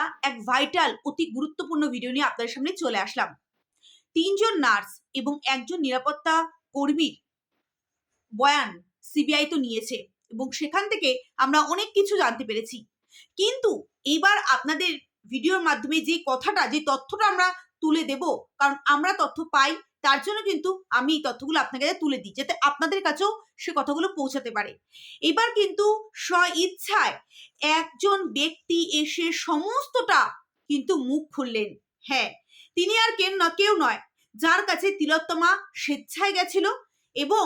বন্ধুরা এক ভাইটাল অতি গুরুত্বপূর্ণ ভিডিও নিয়ে আপনাদের সামনে চলে আসলাম। তিনজন নার্স এবং একজন নিরাপত্তা কর্মীর বয়ান সিবিআই তো নিয়েছে এবং সেখান থেকে আমরা অনেক কিছু জানতে পেরেছি। কিন্তু এইবার আপনাদের ভিডিওর মাধ্যমে যে কথাটা, যে তথ্যটা আমরা তুলে দেব, কারণ আমরা তথ্য পাই তার জন্য কিন্তু আমি এই তথ্যগুলো আপনাকে তুলে দিই, যাতে আপনাদের কাছেও সে কথাগুলো পৌঁছাতে পারে। এবার কিন্তু স্ব ইচ্ছায় একজন ব্যক্তি এসে সমস্তটা কিন্তু মুখ খুললেন। হ্যাঁ তিনি আর কেন না কেউ নয়, যার কাছে তিলোত্তমা স্বেচ্ছায় গেছিল এবং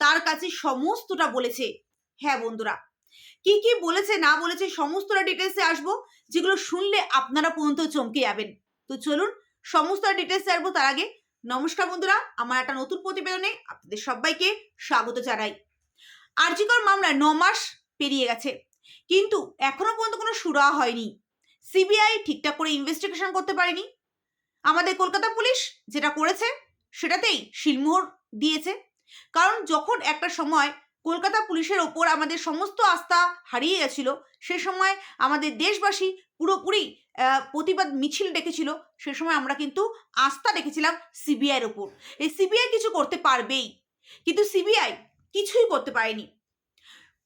তার কাছে সমস্তটা বলেছে। হ্যাঁ বন্ধুরা, কি কি বলেছে, না বলেছে, সমস্তটা ডিটেলসে আসব, যেগুলো শুনলে আপনারা পর্যন্ত চমকে যাবেন। তো চলুন সমস্ত ডিটেলসে আসব, তার আগে নমস্কার বন্ধুরা, আমার একটা নতুন প্রতিবেদনে আপনাদের সবাইকে স্বাগত জানাই। আরজিকর মামলায় ন মাস পেরিয়ে গেছে, কিন্তু এখনও পর্যন্ত কোনো সুরা হয়নি। সিবিআই ঠিকঠাক করে ইনভেস্টিগেশন করতে পারেনি। আমাদের কলকাতা পুলিশ যেটা করেছে, সেটাতেই শিলমোহর দিয়েছে। কারণ যখন একটা সময় কলকাতা পুলিশের ওপর আমাদের সমস্ত আস্থা হারিয়ে গেছিল সে সময় আমাদের দেশবাসী পুরোপুরি প্রতিবাদ মিছিল ডেকেছিল। সে সময় আমরা কিন্তু আস্থা রেখেছিলাম সিবিআইয়ের ওপর। এই সিবিআই কিছু করতে পারবেই, কিন্তু সিবিআই কিছুই করতে পারেনি।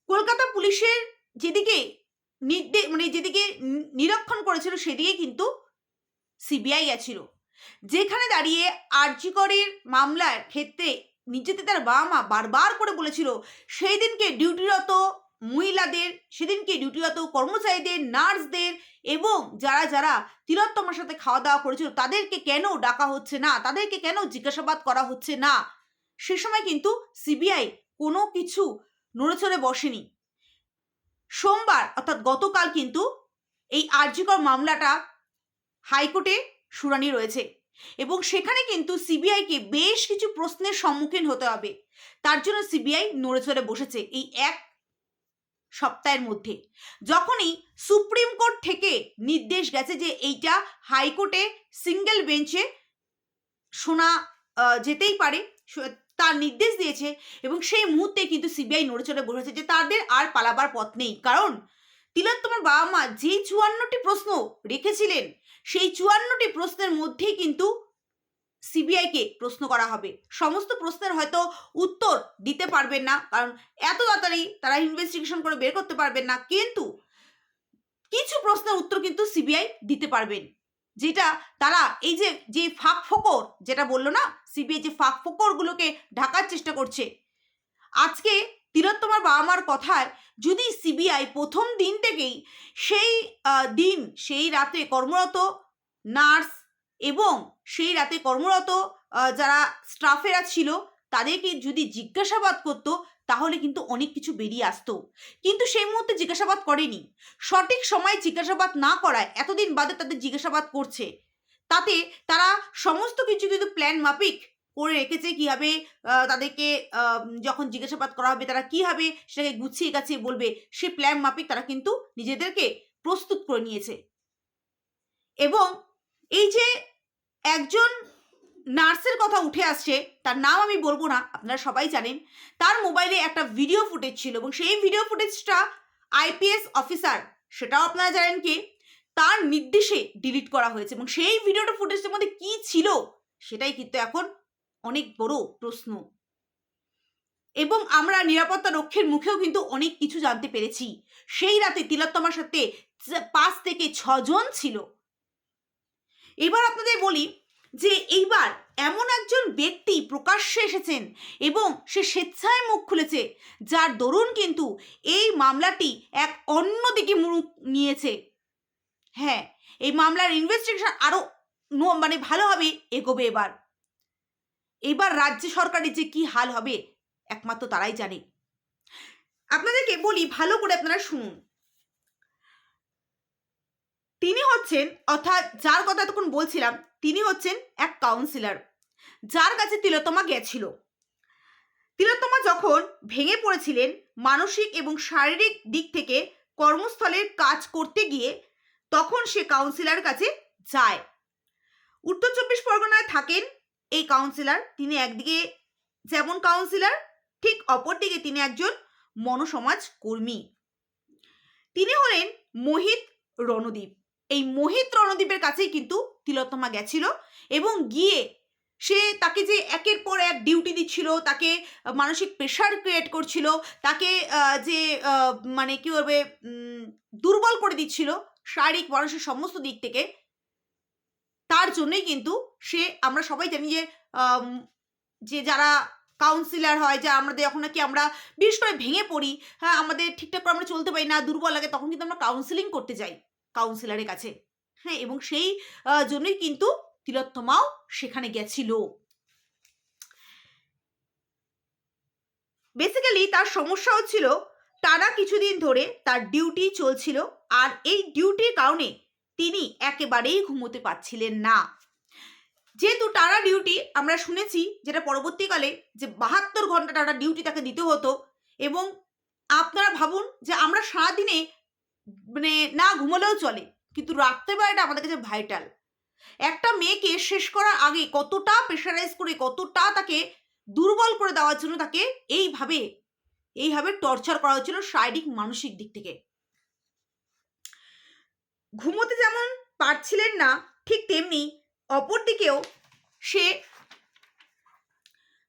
কলকাতা পুলিশের যেদিকে নির্দে মানে যেদিকে নিরীক্ষণ করেছিল সেদিকে কিন্তু সিবিআই গেছিল। যেখানে দাঁড়িয়ে আরজিকরের মামলার ক্ষেত্রে নিজেতে তার বাবা মা বারবার করে বলেছিল, সেই দিনকে ডিউটিরত মহিলাদের, সেদিনকে ডিউটিরত কর্মচারীদের, নার্সদের এবং যারা যারা তিলোত্তমার সাথে খাওয়া দাওয়া করেছিল, তাদেরকে কেন ডাকা হচ্ছে না? তাদেরকে কেন জিজ্ঞাসাবাদ করা হচ্ছে না? সে সময় কিন্তু সিবিআই কোনো কিছু নড়েচড়ে বসেনি। সোমবার, অর্থাৎ গতকাল কিন্তু এই আর্যিকর মামলাটা হাইকোর্টে শুনানি রয়েছে এবং সেখানে কিন্তু সিবিআইকে বেশ কিছু প্রশ্নের সম্মুখীন হতে হবে। তার জন্য সিবিআই নড়েচড়ে বসেছে। এই এক সপ্তাহের মধ্যে। যখনই সুপ্রিম কোর্ট থেকে নির্দেশ গেছে যে এইটা হাইকোর্টে সিঙ্গেল বেঞ্চে শোনা যেতেই পারে তার নির্দেশ দিয়েছে এবং সেই মুহূর্তে কিন্তু সিবিআই নড়ে চড়ে বসেছে যে তাদের আর পালাবার পথ নেই। কারণ তিলোত্তমার বাবা মা যে চুয়ান্নটি প্রশ্ন রেখেছিলেন, সেই চুয়ান্নটি প্রশ্নের মধ্যেই কিন্তু সিবিআইকে প্রশ্ন করা হবে। সমস্ত প্রশ্নের হয়তো উত্তর দিতে পারবেন না, কারণ এত তাড়াতাড়ি তারা ইনভেস্টিগেশন করে বের করতে পারবেন না, কিন্তু কিছু প্রশ্নের উত্তর কিন্তু সিবিআই দিতে পারবেন, যেটা তারা এই যে যে ফাঁক ফোকর যেটা বলল না সিবিআই যে ফাঁক ফোকরগুলোকে ঢাকার চেষ্টা করছে, আজকে তিলোত্তমার বাবা মার কথায় যদি সিবিআই প্রথম দিন থেকেই সেই দিন, সেই রাতে কর্মরত নার্স এবং সেই রাতে কর্মরত যারা স্টাফেরা ছিল, তাদেরকে যদি জিজ্ঞাসাবাদ করতো, তাহলে কিন্তু অনেক কিছু বেরিয়ে আসতো। কিন্তু সেই মুহূর্তে জিজ্ঞাসাবাদ করেনি। সঠিক সময়ে জিজ্ঞাসাবাদ না করায় এতদিন বাদে তাদের জিজ্ঞাসাবাদ করছে। তাতে তারা সমস্ত কিছু কিন্তু প্ল্যান মাফিক করে রেখেছে কীভাবে তাদেরকে যখন জিজ্ঞাসাবাদ করা হবে তারা কীভাবে সেটাকে গুছিয়ে গাছিয়ে বলবে, সে প্ল্যান মাফিক তারা কিন্তু নিজেদেরকে প্রস্তুত করে নিয়েছে। এবং এই যে একজন নার্সের কথা উঠে আসছে, তার নাম আমি বলব না, আপনারা সবাই জানেন। তার মোবাইলে একটা ভিডিও ফুটেজ ছিল এবং সেই ভিডিও ফুটেজটা আইপিএস অফিসার, সেটাও আপনারা জানেন কি, তার নির্দেশে ডিলিট করা হয়েছে এবং সেই ভিডিওটা ফুটেজের মধ্যে কি ছিল, সেটাই কিন্তু এখন অনেক বড় প্রশ্ন। এবং আমরা নিরাপত্তা রক্ষের মুখেও কিন্তু অনেক কিছু জানতে পেরেছি। সেই রাতে তিলোত্তমার সাথে পাঁচ থেকে ছজন ছিল। এবার আপনাদের বলি যে এইবার এমন একজন ব্যক্তি প্রকাশ্যে এসেছেন এবং সে স্বেচ্ছায় মুখ খুলেছে, যার দরুন কিন্তু এই মামলাটি এক অন্য দিকে মুখ নিয়েছে। হ্যাঁ এই মামলার ইনভেস্টিগেশন আরও মানে ভালোভাবে এগোবে এবার। এবার রাজ্য সরকারের যে কি হাল হবে, একমাত্র তারাই জানে। আপনাদেরকে বলি, ভালো করে আপনারা শুনুন। তিনি হচ্ছেন, অর্থাৎ যার কথা তখন বলছিলাম, তিনি হচ্ছেন এক কাউন্সিলর যার কাছে তিলোত্তমা গেছিল। তিলোত্তমা যখন ভেঙে পড়েছিলেন মানসিক এবং শারীরিক দিক থেকে কর্মস্থলের কাজ করতে গিয়ে, তখন সে কাউন্সিলর কাছে যায়। উত্তর চব্বিশ পরগনায় থাকেন এই কাউন্সিলর তিনি একদিকে যেমন কাউন্সিলর ঠিক অপরদিকে তিনি একজন মনসমাজ কর্মী। তিনি হলেন মোহিত রণদীপ। এই মোহিত রণদ্বীপের কাছেই কিন্তু তিলোত্তমা গেছিল এবং গিয়ে সে তাকে যে একের পর এক ডিউটি দিচ্ছিল, তাকে মানসিক প্রেশার ক্রিয়েট করছিল, তাকে যে মানে কি বলবে দুর্বল করে দিচ্ছিল শারীরিক, মানসিক সমস্ত দিক থেকে, তার জন্যই কিন্তু সে, আমরা সবাই জানি যে যে যারা কাউন্সিলর হয়, যা আমাদের যখন নাকি আমরা বিশেষ করে ভেঙে পড়ি হ্যাঁ আমাদের ঠিকঠাক করে আমরা চলতে পারি না, দুর্বল লাগে, তখন কিন্তু আমরা কাউন্সিলিং করতে যাই। কাউন্সিলরের কাছে। হ্যাঁ এবং সেই জন্যই কিন্তু তিলোত্তমাও সেখানে গেছিল। বেসিক্যালি তার সমস্যা হচ্ছিল টানা কিছুদিন ধরে তার ডিউটি চলছিল, আর এই ডিউটির কারণে তিনি একেবারেই ঘুমোতে পারছিলেন না। যেহেতু টানা ডিউটি আমরা শুনেছি যেটা পরবর্তীকালে যে বাহাত্তর ঘণ্টা টানা ডিউটি তাকে দিতে হতো, এবং আপনারা ভাবুন যে আমরা সারাদিনে মানে না ঘুমালেও চলে, কিন্তু রাত্রেবেলাটা আমাদের কাছে ভাইটাল একটা মেয়েকে শেষ করার আগে কতটা প্রেশারাইজ করে, কতটা তাকে দুর্বল করে দেওয়ার জন্য তাকে এইভাবে এইভাবে টর্চার করা হচ্ছিল শারীরিক, মানসিক দিক থেকে। ঘুমোতে যেমন পারছিলেন না, ঠিক তেমনি অপরদিকেও সে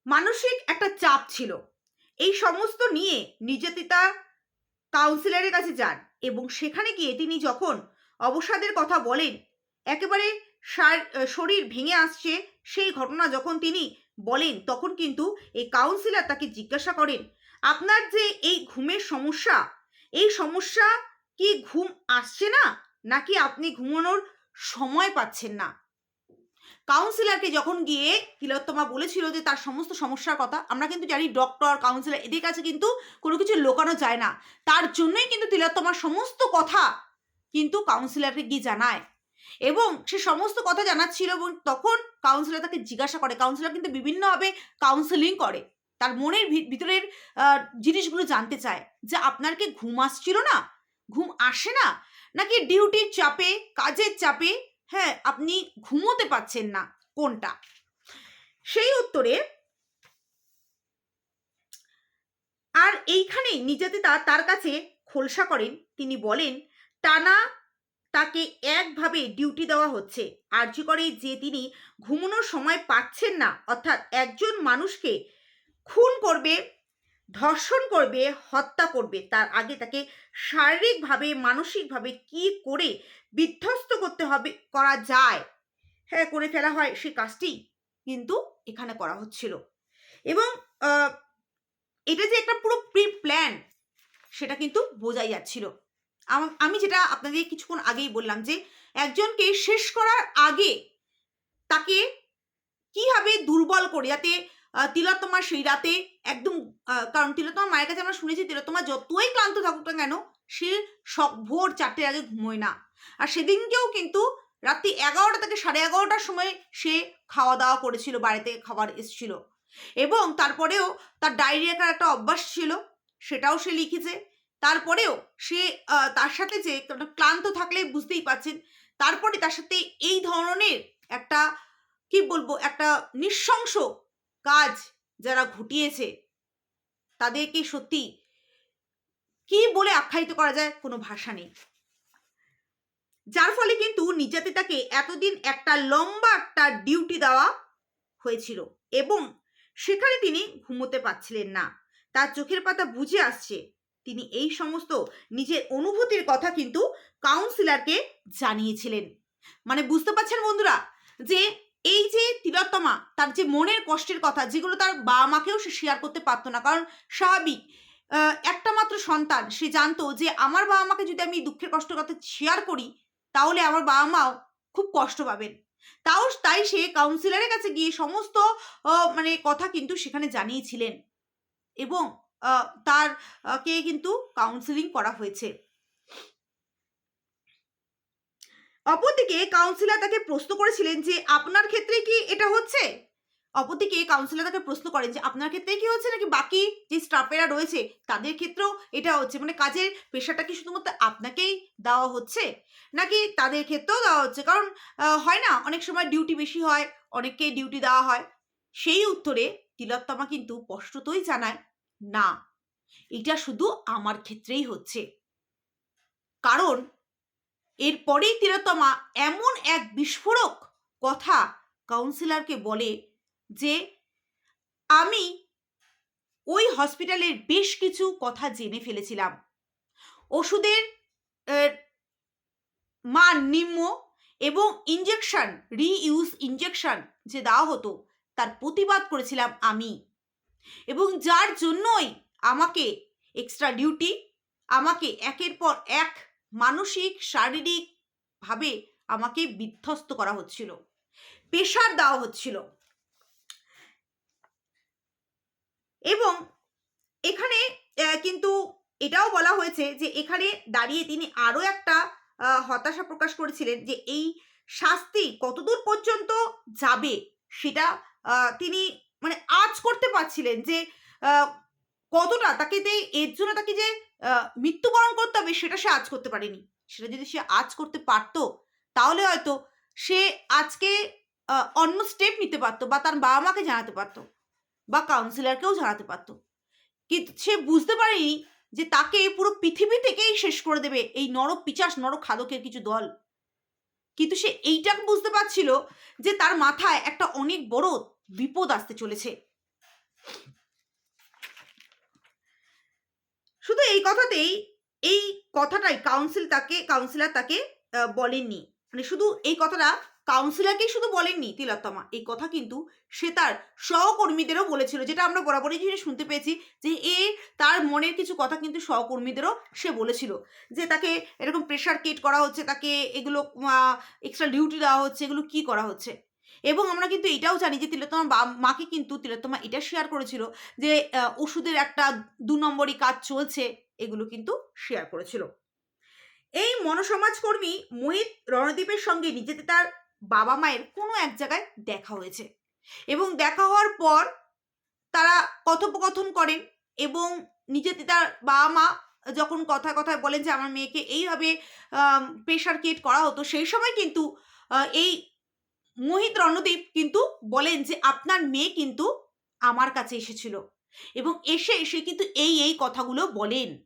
মানসিক একটা চাপ ছিল। এই সমস্ত নিয়ে নির্যাতিতা কাউন্সিলরের কাছে যান এবং সেখানে গিয়ে তিনি যখন অবসাদের কথা বলেন, একেবারে শরীর ভেঙে আসছে সেই ঘটনা যখন তিনি বলেন, তখন কিন্তু এই কাউন্সিলর তাকে জিজ্ঞাসা করেন, আপনার যে এই ঘুমের সমস্যা, এই সমস্যা কি ঘুম আসছে না? নাকি আপনি ঘুমানোর সময় পাচ্ছেন না? কাউন্সিলরকে যখন গিয়ে তিলোত্তমা বলেছিল যে তার সমস্ত সমস্যার কথা, আমরা কিন্তু জানি ডক্টর কাউন্সিলর এদের কাছে কিন্তু কোনো কিছু লোকানো যায় না। তার জন্যই কিন্তু তিলোত্তমার সমস্ত কথা কিন্তু কাউন্সিলরকে গিয়ে জানায়। এবং সে সমস্ত কথা জানাচ্ছিল এবং তখন কাউন্সিলর তাকে জিজ্ঞাসা করে। কাউন্সিলর কিন্তু বিভিন্নভাবে কাউন্সেলিং করে। তার মনের ভিতরের জিনিসগুলো জানতে চায় যে আপনার কি ঘুম আসছিল না? ঘুম আসে না? নাকি ডিউটির চাপে, কাজের চাপে হ্যাঁ আপনি ঘুমোতে পাচ্ছেন না, কোনটা? সেই উত্তরে, আর এইখানেই নির্যাতিতা তার কাছে খোলসা করেন। তিনি বলেন, টানা তাকে একভাবে ডিউটি দেওয়া হচ্ছে। আর্জি করে যে তিনি ঘুমানোর সময় পাচ্ছেন না, অর্থাৎ একজন মানুষকে খুন করবে ধর্ষণ করবে, হত্যা করবে, তার আগে তাকে শারীরিকভাবে, মানসিকভাবে কি করে বিধ্বস্ত করতে হবে, করা যায়? হ্যাঁ করে ফেলা হয় সেই কাজটি, কিন্তু এখানে করা হচ্ছিল। এবং এটা যে একটা পুরো প্রি প্ল্যান, সেটা কিন্তু বোঝাই যাচ্ছিল। আম- যেটা আপনাদের কিছুক্ষণ আগেই বললাম যে, একজনকে শেষ করার আগে তাকে কীভাবে দুর্বল করে, যাতে তিলোত্তমা সেই রাতে একদম কারণ তিলোত্তমা মায়ের কাছে আমরা শুনেছি তিলোত্তমা যতই ক্লান্ত থাকুক না কেন, সে সব ভোর চারটের আগে ঘুমোয় না। আর সেদিনকেও কিন্তু রাত্রি এগারোটা থেকে সাড়ে এগারোটার সময় সে খাওয়া দাওয়া করেছিল, বাড়িতে খাবার এসেছিল। এবং তারপরেও তার ডায়রিয়াকার একটা অভ্যাস ছিল, সেটাও সে লিখেছে। তারপরেও সে তার সাথে যে ক্লান্ত থাকলে বুঝতেই পারছেন, তারপরে তার সাথে এই ধরনের একটা, কি বলব, একটা নৃশংস কাজ যারা ঘটিয়েছে, তাদেরকে সত্যি কি বলে আখ্যায়িত করা যায় কোনো ভাষা নেই। যার ফলে কিন্তু নির্যাতিতাকে এতদিন একটা লম্বা একটা ডিউটি দেওয়া হয়েছিল এবং সেখানে তিনি ঘুমোতে পারছিলেন না। তার চোখের পাতা বুঝে আসছে তিনি এই সমস্ত নিজের অনুভূতির কথা কিন্তু কাউন্সিলরকে জানিয়েছিলেন। মানে বুঝতে পারছেন বন্ধুরা যে এই যে তিলোত্তমা, তার যে মনের কষ্টের কথা, যেগুলো তার বাবা মাকেও সে শেয়ার করতে পারতো না, কারণ স্বাভাবিক একটা মাত্র সন্তান, সে জানতো যে আমার বাবা মাকে যদি আমি দুঃখের কষ্টের কথা শেয়ার করি, তাহলে আমার বাবা মাও খুব কষ্ট পাবেন। তাও তাই সে কাউন্সিলরের কাছে গিয়ে সমস্ত মানে কথা কিন্তু সেখানে জানিয়েছিলেন। এবং তার কে কিন্তু কাউন্সিলিং করা হয়েছে। অপরদিকে কাউন্সিলর তাকে প্রশ্ন করেছিলেন যে, আপনার ক্ষেত্রে কি এটা হচ্ছে? অপরদিকে কাউন্সিলর তাকে প্রশ্ন করেন যে, আপনার ক্ষেত্রে কি হচ্ছে? নাকি বাকি যে স্টাফেরা রয়েছে, তাদের ক্ষেত্রেও এটা হচ্ছে। মানে কাজের পেশাটা কি শুধুমাত্র আপনাকেই দেওয়া হচ্ছে? নাকি তাদের ক্ষেত্রেও দেওয়া হচ্ছে? কারণ হয় না, অনেক সময় ডিউটি বেশি হয়, অনেককে ডিউটি দেওয়া হয়। সেই উত্তরে তিলোত্তমা কিন্তু স্পষ্টতই জানায়, না, এটা শুধু আমার ক্ষেত্রেই হচ্ছে। কারণ এরপরেই তিলোত্তমা এমন এক বিস্ফোরক কথা কাউন্সিলরকে বলে যে, আমি ওই হসপিটালের বেশ কিছু কথা জেনে ফেলেছিলাম। ওষুধের মান নিম্ন এবং ইঞ্জেকশন রিইউজ ইঞ্জেকশন যে দেওয়া হতো, তার প্রতিবাদ করেছিলাম আমি। এবং যার জন্যই আমাকে এক্সট্রা ডিউটি আমাকে একের পর এক মানসিক, শারীরিকভাবে আমাকে বিধ্বস্ত করা হচ্ছিল প্রেশার দেওয়া হচ্ছিল। এবং এখানে কিন্তু এটাও বলা হয়েছে যে এখানে দাঁড়িয়ে তিনি আরও একটা হতাশা প্রকাশ করেছিলেন যে এই শাস্তি কতদূর পর্যন্ত যাবে সেটা তিনি মানে আজ করতে পারছিলেন যে কতটা তাকে যে এর জন্য তাকে যে মৃত্যুবরণ করতে হবে, সেটা সে আজ করতে পারেনি। সেটা যদি সে আজ করতে পারতো, তাহলে হয়তো সে আজকে অন্য স্টেপ নিতে পারতো বা তার বাবা মাকে জানাতে পারতো বা কাউন্সিলরকেও জানাতে পারতো। কিন্তু সে বুঝতে পারেনি যে তাকে পুরো পৃথিবী থেকেই শেষ করে দেবে এই নর পিচাস নর খাদকের কিছু দল। কিন্তু সে এইটা বুঝতে পারছিল যে তার মাথায় একটা অনেক বড় বিপদ আসতে চলেছে। শুধু এই কথাতেই, এই কথাটাই কাউন্সিল তাকে কাউন্সিলর তাকে বলেননি। মানে শুধু এই কথাটা কাউন্সিলরকেই শুধু বলেননি, তিলোত্তমা, এই কথা কিন্তু সে তার সহকর্মীদেরও বলেছিল, যেটা আমরা বরাবরই জিনিস শুনতে পেয়েছি যে এ তার মনের কিছু কথা কিন্তু সহকর্মীদেরও সে বলেছিল। যে তাকে এরকম প্রেশার কেট করা হচ্ছে, তাকে এগুলো এক্সট্রা ডিউটি দেওয়া হচ্ছে, এগুলো কি করা হচ্ছে? এবং আমরা কিন্তু এটাও জানি যে তিলোত্তমা মাকে কিন্তু তিলোত্তমা এটা শেয়ার করেছিল যে ওষুধের একটা দু নম্বরই কাজ চলছে, এগুলো কিন্তু শেয়ার করেছিল। এই মনসমাজকর্মী মোহিত রণদীপের সঙ্গে নিজেতে তার বাবা মায়ের কোনো এক জায়গায় দেখা হয়েছে। এবং দেখা হওয়ার পর তারা কথোপকথন করেন এবং নিজেতে তার বাবা মা যখন কথা কথায় বলেন যে, আমার মেয়েকে এইভাবে প্রেশার কেট করা হতো, সেই সময় কিন্তু এই মোহিত রণদীপ কিন্তু বলেন যে আপনার মেয়ে কিন্তু আমার কাছে এসেছিল। এবং এসে এসে কিন্তু এই এই কথাগুলো বলেন।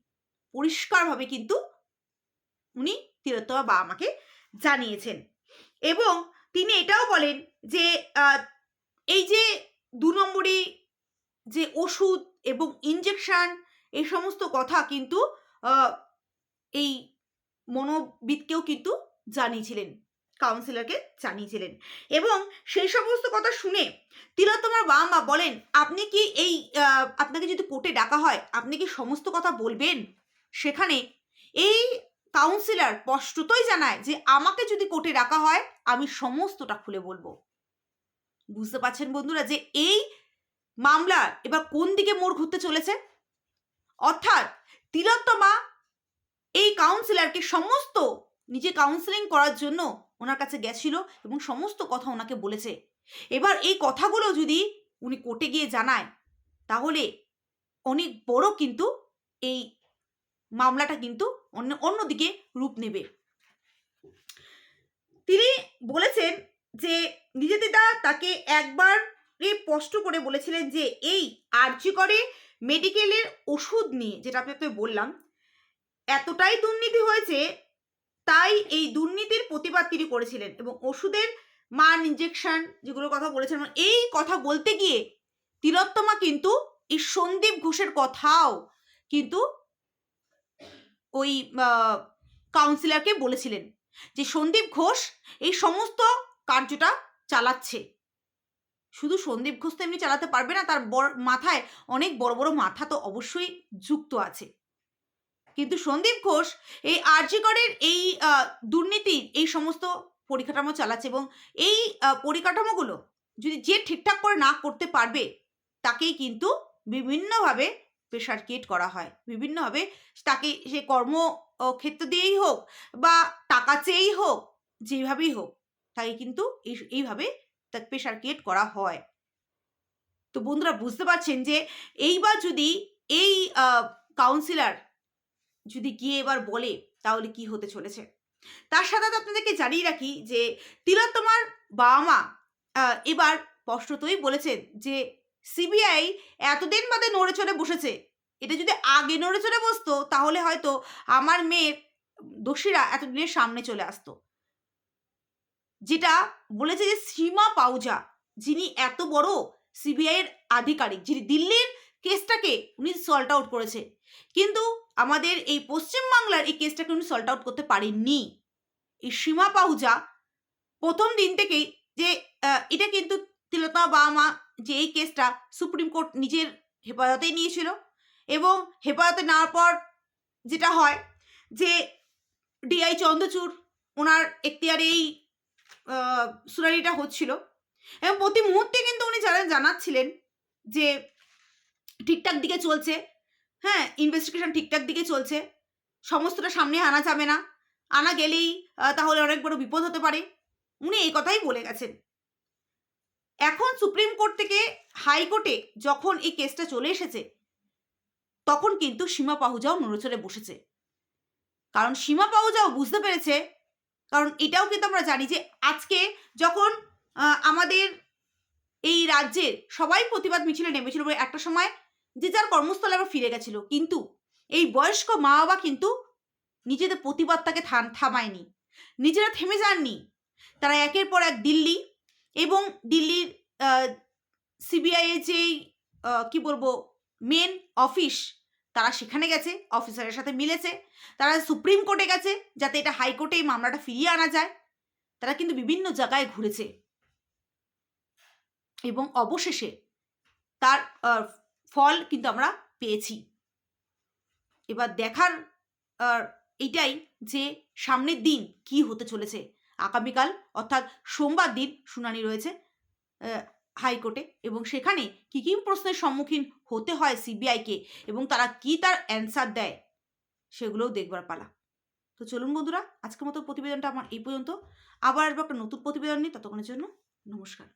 পরিষ্কারভাবে কিন্তু উনি তিলোত্তমা বাবা আমাকে জানিয়েছেন। এবং তিনি এটাও বলেন যে এই যে দু নম্বরই যে ওষুধ এবং ইঞ্জেকশন এই সমস্ত কথা কিন্তু এই মনোবিদকেও কিন্তু জানিয়েছিলেন। কাউন্সিলরকে জানিয়েছিলেন। এবং সেই সমস্ত কথা শুনে তিলোত্তমার বাবা বলেন, আপনি কি এই আপনাকে যদি কোর্টে ডাকা হয়, আপনি কি সমস্ত কথা বলবেন? সেখানে এই কাউন্সিলর স্পষ্টতই জানায় যে, আমাকে যদি কোর্টে ডাকা হয়, আমি সমস্তটা খুলে বলব। বুঝতে পারছেন বন্ধুরা যে এই মামলা এবার কোন দিকে মোড় ঘুরতে চলেছে? অর্থাৎ তিলোত্তমা এই কাউন্সিলরকে সমস্ত নিজে কাউন্সিলিং করার জন্য ওনার কাছে গেছিল এবং সমস্ত কথা ওনাকে বলেছে। এবার এই কথাগুলো যদি উনি কোর্টে গিয়ে জানায়, তাহলে অনেক বড় কিন্তু এই মামলাটা কিন্তু অন্য, অন্যদিকে রূপ নেবে। তিনি বলেছেন যে নিজেদিদা তাকে একবার স্পষ্ট করে বলেছিলেন যে এই আর্জি করে মেডিকেলের ওষুধ নিয়ে, যেটা আপনাকে বললাম, এতটাই দুর্নীতি হয়েছে তাই এই দুর্নীতির প্রতিবাদ তিনি করেছিলেন এবং ওষুধের মান ইঞ্জেকশন যেগুলোর কথা বলেছেন এই কথা বলতে গিয়ে তিলোত্তমা কিন্তু এই সন্দীপ ঘোষের কথাও কিন্তু ওই কাউন্সিলরকে বলেছিলেন যে সন্দীপ ঘোষ এই সমস্ত কার্যটা চালাচ্ছে। শুধু সন্দীপ ঘোষ তো এমনি চালাতে পারবে না, তার মাথায় অনেক বড় বড় মাথা তো অবশ্যই যুক্ত আছে। কিন্তু সন্দীপ ঘোষ এই আর্যিকরের এই দুর্নীতির এই সমস্ত পরিকাঠামো চালাচ্ছে এবং এই পরিকাঠামোগুলো যদি যে ঠিকঠাক করে না করতে পারবে তাকেই কিন্তু বিভিন্নভাবে প্রেশার ক্রিয়েট করা হয়। বিভিন্নভাবে তাকে সে কর্ম আহ, ক্ষেত্র দিয়েই হোক বা টাকা চেয়েই হোক যেভাবেই হোক তাকে কিন্তু এই এইভাবে তাকে প্রেশার ক্রিয়েট করা হয়। তো বন্ধুরা বুঝতে পারছেন যে এইবার যদি এই কাউন্সিলর যদি গিয়ে এবার বলে, তাহলে কি হতে চলেছে? তার সাথে আপনাদেরকে জানিয়ে রাখি যে তিলোত্তমার বাবা মা এবার স্পষ্টতই বলেছেন যে সিবিআই এতদিন বাদে নড়ে চড়ে বসেছে। এটা যদি আগে নড়ে চড়ে বসতো, তাহলে হয়তো আমার মেয়ের দোষীরা এতদিনের সামনে চলে আসতো। যেটা বলেছে যে সীমা পাউজা যিনি এত বড় সিবিআই এর আধিকারিক, যিনি দিল্লির কেসটাকে উনি সল্ট আউট করেছে। কিন্তু আমাদের এই পশ্চিমবাংলার এই কেসটাকে উনি সল্ট আউট করতে পারেননি। এই সীমা পাহুজা প্রথম দিন থেকেই যে এটা কিন্তু তিলতা বা মা যে এই কেসটা সুপ্রিম কোর্ট নিজের হেফাজতেই নিয়েছিল এবং হেফাজতে নেওয়ার পর যেটা হয় যে ডিআই চন্দ্রচূড় ওনার এখতিয়ারে এই শুনানিটা হচ্ছিল এবং প্রতি মুহূর্তে কিন্তু উনি যারা জানাচ্ছিলেন যে ঠিকঠাক দিকে চলছে হ্যাঁ ইনভেস্টিগেশন ঠিকঠাক দিকে চলছে। সমস্তটা সামনে আনা যাবে না। আনা গেলেই তাহলে অনেক বড় বিপদ হতে পারে। উনি এই কথাই বলে গেছেন। এখন সুপ্রিম কোর্ট থেকে হাইকোর্টে যখন এই কেসটা চলে এসেছে, তখন কিন্তু সীমা পাহুজাও নড়েচড়ে বসেছে। কারণ সীমা পাহুজাও বুঝতে পেরেছে, কারণ এটাও কিন্তু আমরা জানি যে আজকে যখন আমাদের এই রাজ্যের সবাই প্রতিবাদ মিছিলে নেমেছিল একটা সময় যে যার কর্মস্থলে আবার ফিরে গেছিল। কিন্তু এই বয়স্ক মা বাবা কিন্তু নিজেদের প্রতিবাদটাকে থামায়নি। নিজেরা থেমে যাননি। তারা একের পর এক দিল্লি এবং দিল্লির সিবিআই এর যেই কি বলব মেন অফিস তারা সেখানে গেছে অফিসারের সাথে মিলেছে। তারা সুপ্রিম কোর্টে গেছে, যাতে এটা হাইকোর্টে এই মামলাটা ফিরিয়ে আনা যায়। তারা কিন্তু বিভিন্ন জায়গায় ঘুরেছে। এবং অবশেষে তার ফল কিন্তু আমরা পেয়েছি। এবার দেখার আহ, এইটাই যে সামনের দিন কি হতে চলেছে। আগামীকাল অর্থাৎ সোমবার দিন শুনানি রয়েছে হাইকোর্টে। এবং সেখানে কী কী প্রশ্নের সম্মুখীন হতে হয় সিবিআইকে এবং তারা কি তার অ্যান্সার দেয় সেগুলোও দেখবার পালা। তো চলুন বন্ধুরা আজকের মতো প্রতিবেদনটা আমার এই পর্যন্ত। আবার আসব একটা নতুন প্রতিবেদন নিয়ে ততক্ষণের জন্য নমস্কার।